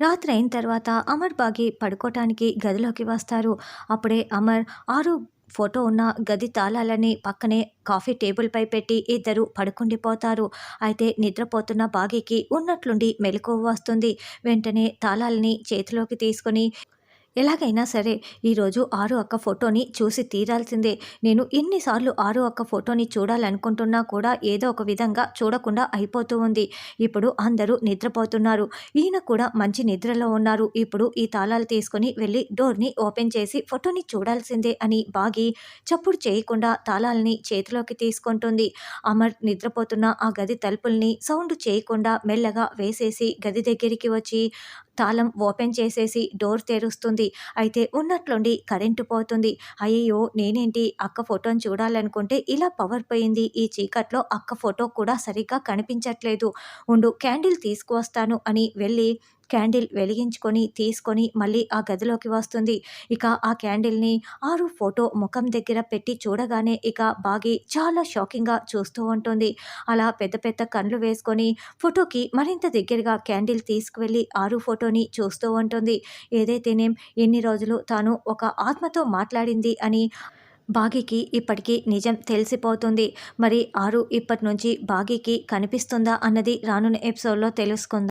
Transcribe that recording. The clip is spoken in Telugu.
రాత్రి అయిన తర్వాత అమర్ బాగి పడుకోవటానికి గదిలోకి వస్తారు. అప్పుడే అమర్ ఆరు ఫోటో ఉన్న గది తాళాలని పక్కనే కాఫీ టేబుల్పై పెట్టి ఇద్దరు పడుకుండిపోతారు అయితే నిద్రపోతున్న బాగీకి ఉన్నట్లుండి మెలకువ వస్తుంది. వెంటనే తాళాలని చేతిలోకి తీసుకొని ఎలాగైనా సరే ఈరోజు ఆరు అక్క ఫోటోని చూసి తీరాల్సిందే. నేను ఎన్నిసార్లు ఆరు అక్క ఫోటోని చూడాలనుకుంటున్నా కూడా ఏదో ఒక విధంగా చూడకుండా అయిపోతూ ఉంది. ఇప్పుడు అందరూ నిద్రపోతున్నారు. ఈయన కూడా మంచి నిద్రలో ఉన్నారు. ఇప్పుడు ఈ తాళాలు తీసుకొని వెళ్ళి డోర్ని ఓపెన్ చేసి ఫోటోని చూడాల్సిందే అని బాగి చప్పుడు చేయకుండా తాళాలని చేతిలోకి తీసుకుంటుంది. అమర్ నిద్రపోతున్న ఆ గది తలుపుల్ని సౌండ్ చేయకుండా మెల్లగా వేసేసి గది దగ్గరికి వచ్చి తాళం ఓపెన్ చేసేసి డోర్ తెరుస్తుంది. అయితే ఉన్నట్లుండి కరెంటు పోతుంది. అయ్యో నేనేంటి? అక్క ఫోటోని చూడాలనుకుంటే ఇలా పవర్ పోయింది. ఈ చీకట్లో అక్క ఫోటో కూడా సరిగ్గా కనిపించట్లేదు. ఉండు క్యాండిల్ తీసుకువస్తాను అని వెళ్ళి క్యాండిల్ వెలిగించుకొని తీసుకొని మళ్ళీ ఆ గదిలోకి వస్తుంది. ఇక ఆ క్యాండిల్ని ఆరు ఫోటో ముఖం దగ్గర పెట్టి చూడగానే ఇక బాగి చాలా షాకింగ్గా చూస్తూ ఉంటుంది. అలా పెద్ద పెద్ద కళ్ళు వేసుకొని ఫోటోకి మరింత దగ్గరగా క్యాండిల్ తీసుకువెళ్ళి ఆరు ఫోటోని చూస్తూ ఉంటుంది. ఏదైతేనేం ఎన్ని రోజులు తాను ఒక ఆత్మతో మాట్లాడింది అని బాగీకి ఇప్పటికీ నిజం తెలిసిపోతుంది. మరి ఆరు ఇప్పటి నుంచి బాగీకి కనిపిస్తుందా అన్నది రానున్న ఎపిసోడ్లో తెలుసుకుందాం.